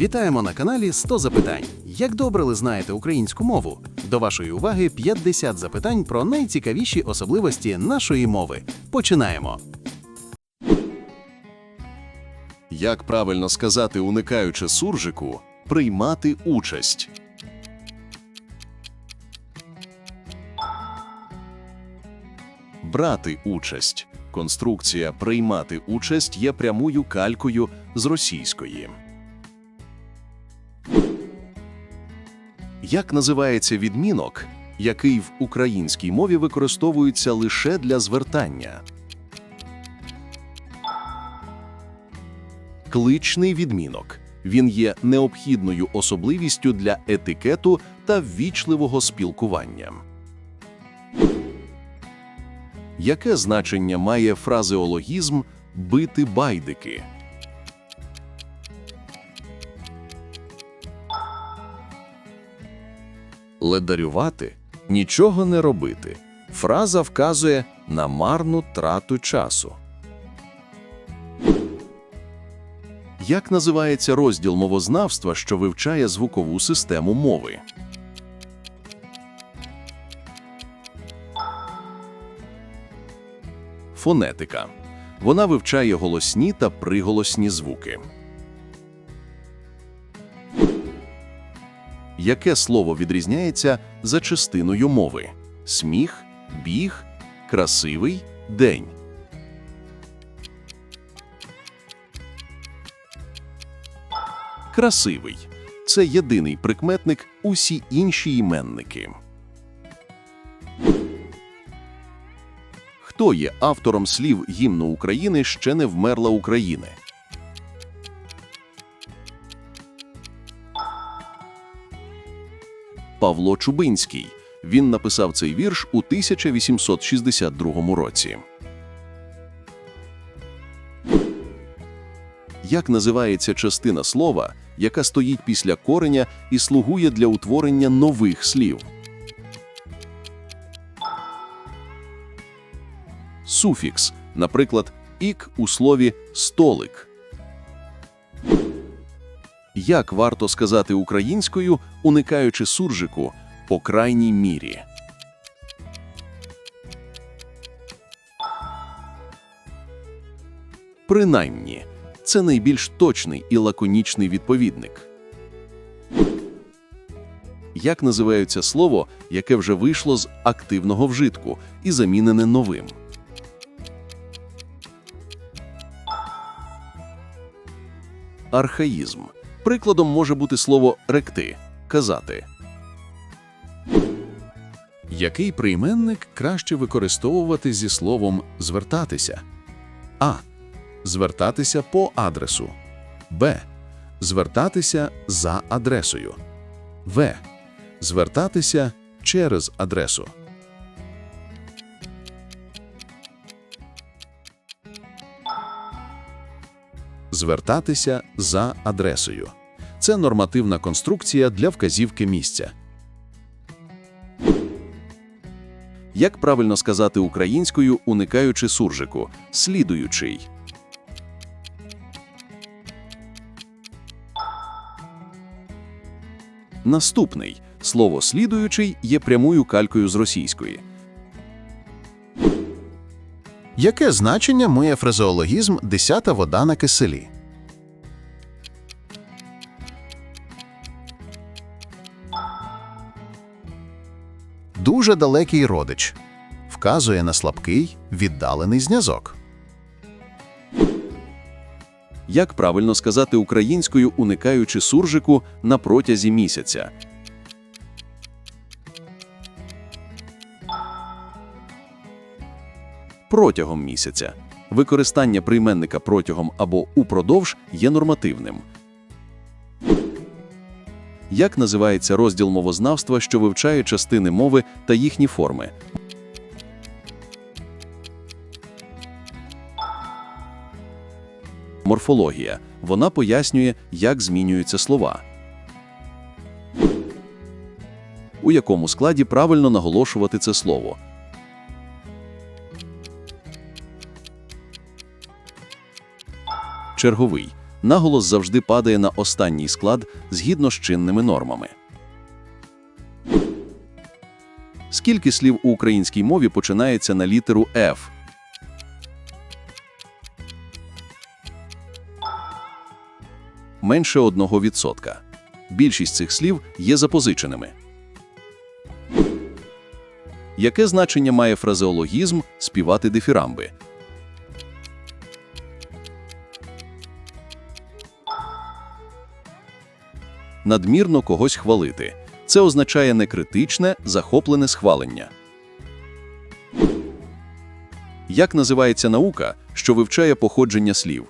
Вітаємо на каналі 100 запитань. Як добре ви знаєте українську мову? До вашої уваги 50 запитань про найцікавіші особливості нашої мови. Починаємо. Як правильно сказати, уникаючи суржику, приймати участь. Брати участь. Конструкція приймати участь є прямою калькою з російської. Як називається відмінок, який в українській мові використовується лише для звертання? Кличний відмінок. Він є необхідною особливістю для етикету та ввічливого спілкування. Яке значення має фразеологізм бити байдики? Ледарювати нічого не робити. Фраза вказує на марну трату часу. Як називається розділ мовознавства, що вивчає звукову систему мови? Фонетика. Вона вивчає голосні та приголосні звуки. Яке слово відрізняється за частиною мови? Сміх, біг, красивий, день. Красивий це єдиний прикметник, усі інші іменники. Хто є автором слів гімну України ще не вмерла України? Павло Чубинський. Він написав цей вірш у 1862 році. Як називається частина слова, яка стоїть після кореня і слугує для утворення нових слів? Суфікс, наприклад, ік у слові столик. Як варто сказати українською, уникаючи суржику по крайній мірі? Принаймні, це найбільш точний і лаконічний відповідник. Як називається слово, яке вже вийшло з активного вжитку і замінене новим? Архаїзм. Прикладом може бути слово ректи казати. Який прийменник краще використовувати зі словом звертатися? А. Звертатися по адресу. Б. Звертатися за адресою. В. Звертатися через адресу. Звертатися за адресою. Це нормативна конструкція для вказівки місця. Як правильно сказати українською, уникаючи суржику? Слідуючий. Наступний. Слово слідуючий є прямою калькою з російської. Яке значення має фразеологізм «десята вода на киселі»? Дуже далекий родич. Вказує на слабкий, віддалений зв'язок. Як правильно сказати українською, уникаючи суржику на протязі місяця? Протягом місяця. Використання прийменника протягом або упродовж є нормативним. Як називається розділ мовознавства, що вивчає частини мови та їхні форми? Морфологія. Вона пояснює, як змінюються слова. У якому складі правильно наголошувати це слово? Черговий. наголос завжди падає на останній склад згідно з чинними нормами. Скільки слів у українській мові починається на літеру F? Менше 1%. Більшість цих слів є запозиченими. Яке значення має фразеологізм співати дифірамби? Надмірно когось хвалити. Це означає некритичне, захоплене схвалення. Як називається наука, що вивчає походження слів?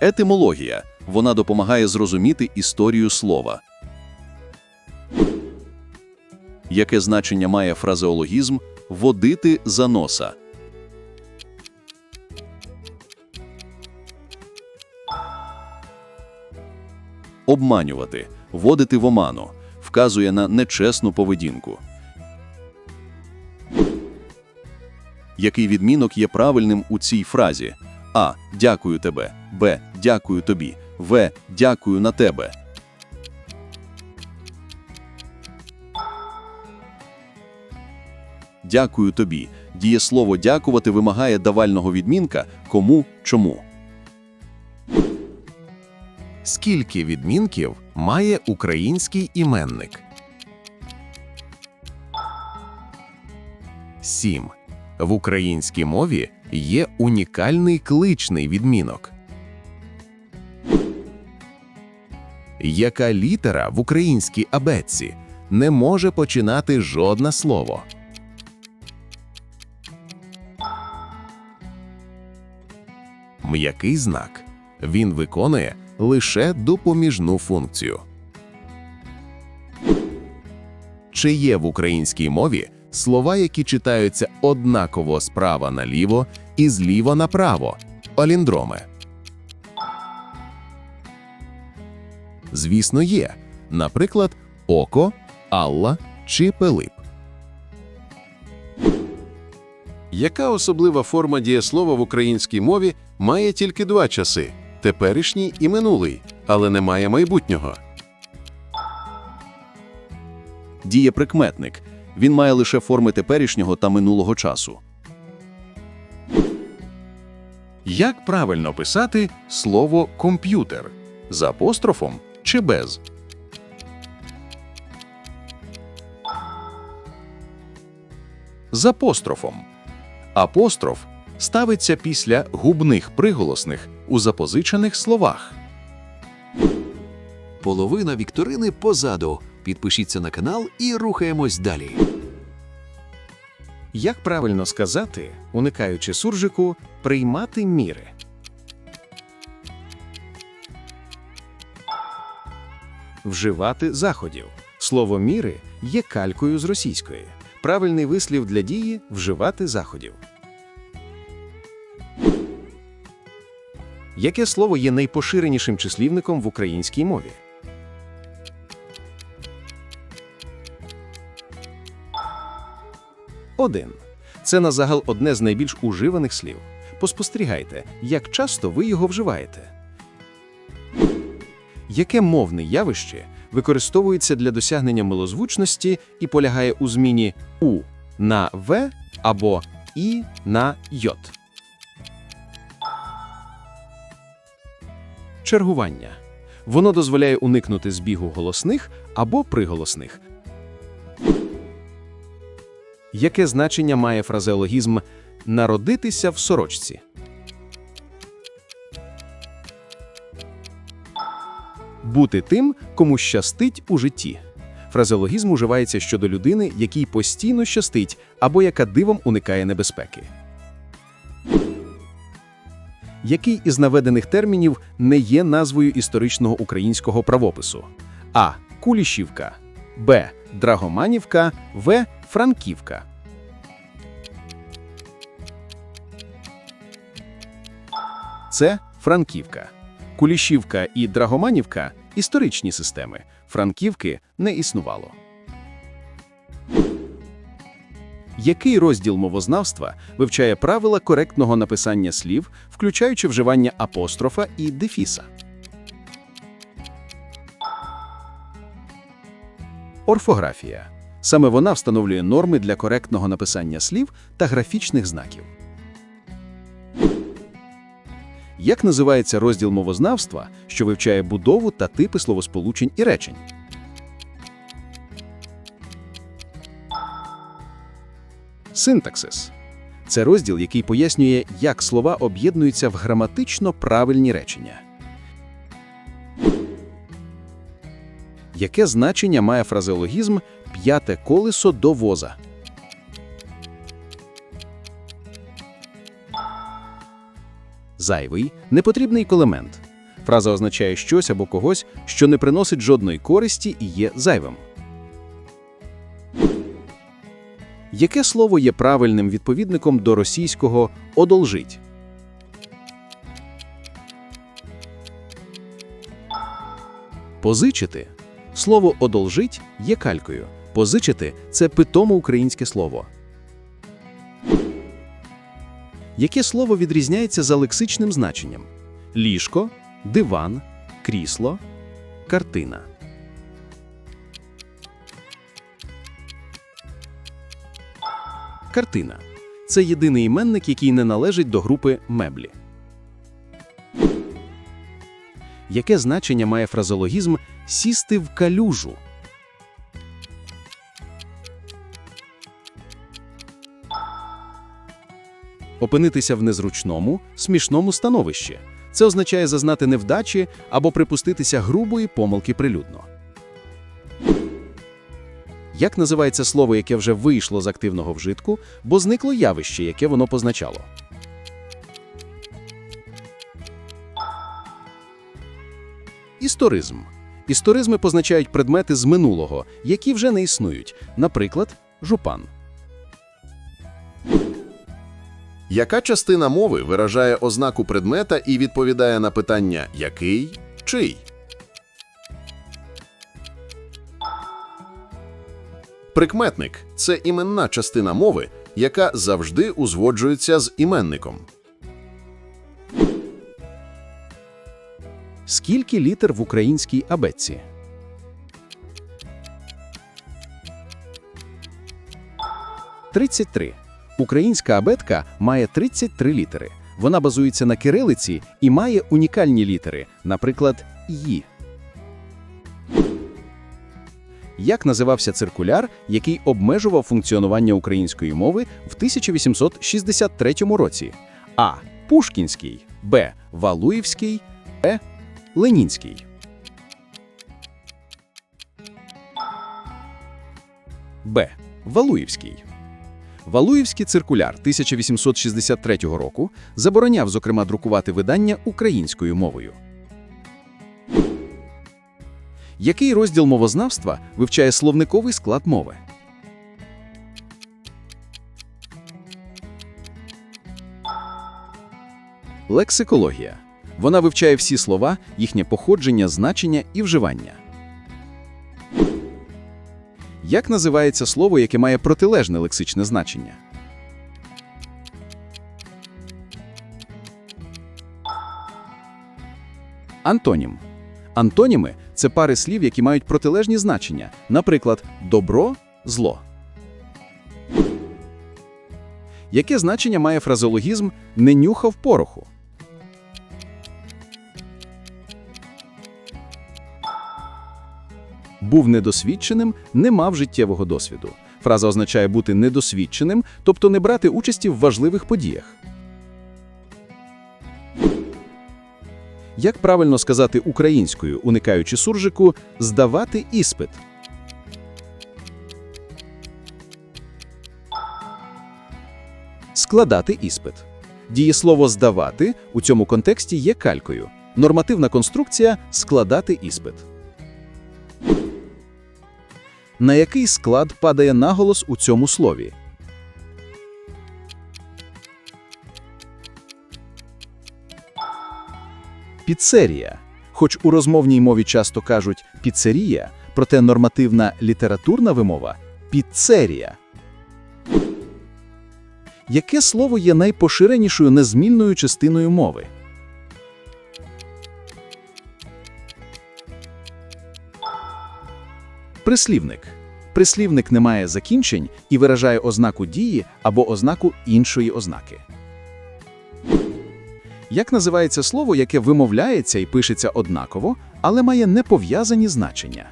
Етимологія. Вона допомагає зрозуміти історію слова. Яке значення має фразеологізм водити за носа? Обманювати, вводити в оману, вказує на нечесну поведінку. Який відмінок є правильним у цій фразі? А. Дякую тебе. Б. Дякую тобі. В. Дякую на тебе. Дякую тобі. Дієслово дякувати вимагає давального відмінка кому чому. Скільки відмінків має український іменник? 7. В українській мові є унікальний кличний відмінок. Яка літера в українській абетці не може починати жодне слово? М'який знак. Він виконує лише допоміжну функцію. Чи є в українській мові слова, які читаються однаково справа наліво і зліва направо? Оліндроми. Звісно, є. Наприклад, око, Алла чи Пилип. Яка особлива форма дієслова в українській мові має тільки два часи теперішній і минулий, але не має майбутнього? Дієприкметник. Він має лише форми теперішнього та минулого часу. Як правильно писати слово комп'ютер з апострофом чи без? З апострофом. Апостроф ставиться після губних приголосних у запозичених словах. Половина вікторини позаду. Підпишіться на канал і рухаємось далі. Як правильно сказати, уникаючи суржику, приймати міри? Вживати заходів. Слово міри є калькою з російської. Правильний вислів для дії вживати заходів. Яке слово є найпоширенішим числівником в українській мові? Один. Це на загал одне з найбільш уживаних слів. Поспостерігайте, як часто ви його вживаєте. Яке мовне явище використовується для досягнення милозвучності і полягає у зміні у на в або і на йот? Чергування. Воно дозволяє уникнути збігу голосних або приголосних. Яке значення має фразеологізм народитися в сорочці? Бути тим, кому щастить у житті. Фразеологізм уживається щодо людини, якій постійно щастить або яка дивом уникає небезпеки. Який із наведених термінів не є назвою історичного українського правопису? А. Кулішівка, Б. Драгоманівка, В. Франківка. Це Франківка. Кулішівка і Драгоманівка історичні системи. Франківки не існувало. Який розділ мовознавства вивчає правила коректного написання слів, включаючи вживання апострофа і дефіса? Орфографія. Саме вона встановлює норми для коректного написання слів та графічних знаків. Як називається розділ мовознавства, що вивчає будову та типи словосполучень і речень? Синтаксис це розділ, який пояснює, як слова об'єднуються в граматично правильні речення. Яке значення має фразеологізм п'яте колесо до воза? Зайвий непотрібний колемент. Фраза означає щось або когось, що не приносить жодної користі і є зайвим. Яке слово є правильним відповідником до російського одолжить? Позичити. Слово одолжить є калькою. Позичити це питомо українське слово. Яке слово відрізняється за лексичним значенням? Ліжко, диван, крісло, картина. Картина це єдиний іменник, який не належить до групи меблі. Яке значення має фразологізм сісти в калюжу? Опинитися в незручному, смішному становищі. Це означає зазнати невдачі або припуститися грубої помилки прилюдно. Як називається слово, яке вже вийшло з активного вжитку, бо зникло явище, яке воно позначало? Історизм. Історизми позначають предмети з минулого, які вже не існують, наприклад, жупан. Яка частина мови виражає ознаку предмета і відповідає на питання який, чий? Прикметник це іменна частина мови, яка завжди узгоджується з іменником. Скільки літер в українській абетці? Тридцять три. Українська абетка має 33 літери. Вона базується на кирилиці і має унікальні літери, наприклад, «ї». Як називався циркуляр, який обмежував функціонування української мови в 1863 році? А. Пушкінський, Б. Валуївський, Е. Ленінський. Б. Валуївський. Валуївський циркуляр 1863 року забороняв, зокрема, друкувати видання українською мовою. Який розділ мовознавства вивчає словниковий склад мови? Лексикологія. Вона вивчає всі слова, їхнє походження, значення і вживання. Як називається слово, яке має протилежне лексичне значення? Антонім. Антоніми це пари слів, які мають протилежні значення, наприклад, добро зло. Яке значення має фразеологізм не нюхав пороху? Був недосвідченим, не мав життєвого досвіду. Фраза означає бути недосвідченим, тобто не брати участі в важливих подіях. Як правильно сказати українською, уникаючи суржику, здавати іспит? Складати іспит. Дієслово здавати у цьому контексті є калькою. Нормативна конструкція складати іспит. На який склад падає наголос у цьому слові? Піцерія. Хоч у розмовній мові часто кажуть піцерія, проте нормативна літературна вимова піцерія. Яке слово є найпоширенішою незмінною частиною мови? Прислівник. Прислівник не має закінчень і виражає ознаку дії або ознаку іншої ознаки. Як називається слово, яке вимовляється і пишеться однаково, але має непов'язані значення?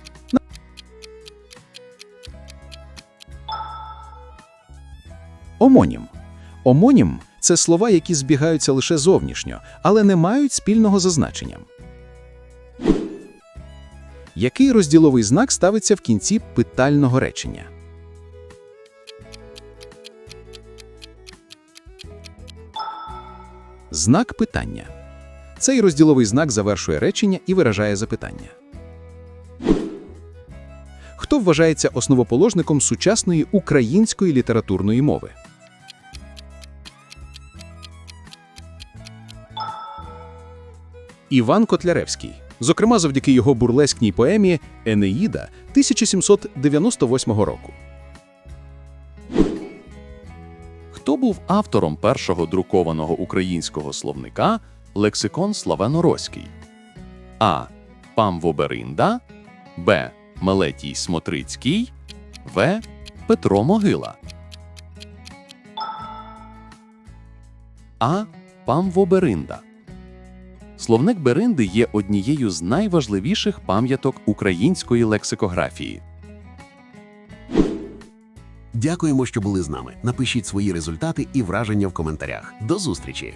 Омонім. Омонім це слова, які збігаються лише зовнішньо, але не мають спільного за значенням. Який розділовий знак ставиться в кінці питального речення? Знак питання. Цей розділовий знак завершує речення і виражає запитання. Хто вважається основоположником сучасної української літературної мови? Іван Котляревський. Зокрема, завдяки його бурлескній поемі Енеїда 1798 року. Був автором першого друкованого українського словника «Лексикон славяно-роський»? А. Памво Беринда Б. Мелетій Смотрицький В. Петро Могила А. Памво Беринда Словник Беринди є однією з найважливіших пам'яток української лексикографії. Дякуємо, що були з нами. Напишіть свої результати і враження в коментарях. До зустрічі!